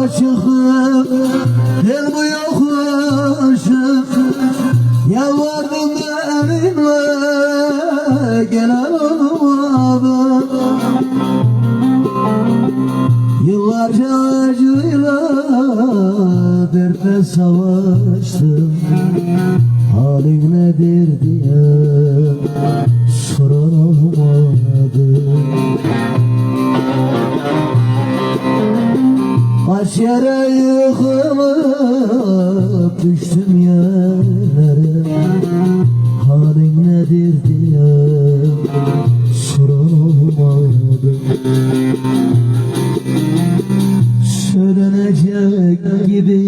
yola çıktım El bu yokuşu Yalvardım derinle Gelen olmadı Yıllarca acıyla Dertle savaştım. Halim nedir diye Kaç yere yıkılıp düştüm yerlere. Halin nedir diye soran olmadı. Söylenecek gibi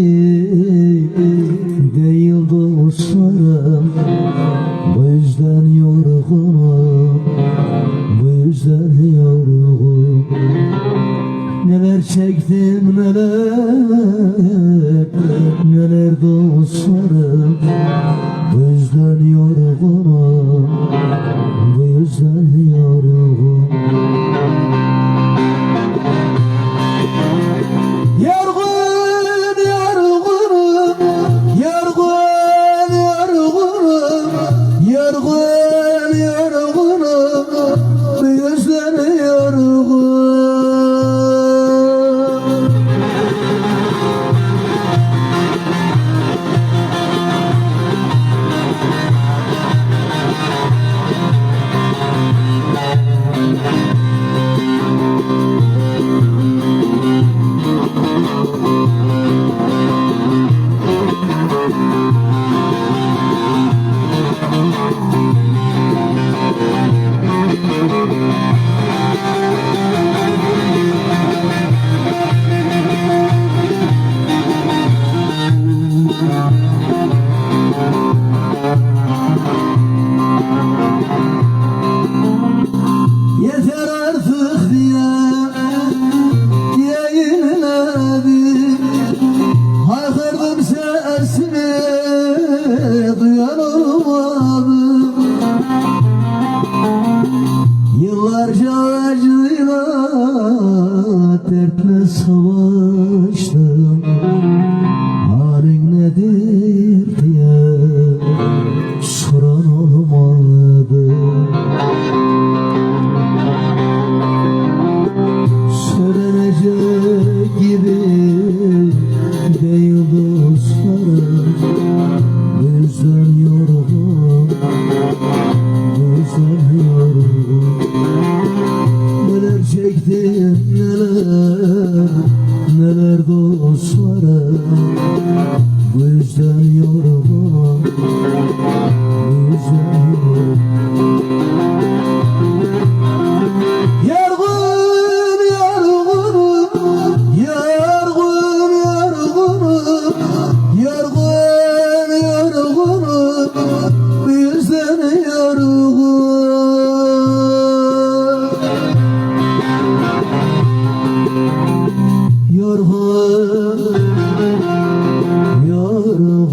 neler dostlarım? Bu yüzden yorgunum. Bu yüzden yorgunum. Yorgun yorgunum. Yorgun Yüzden yorgun yüzden yorgun Neler çektim neler Yarım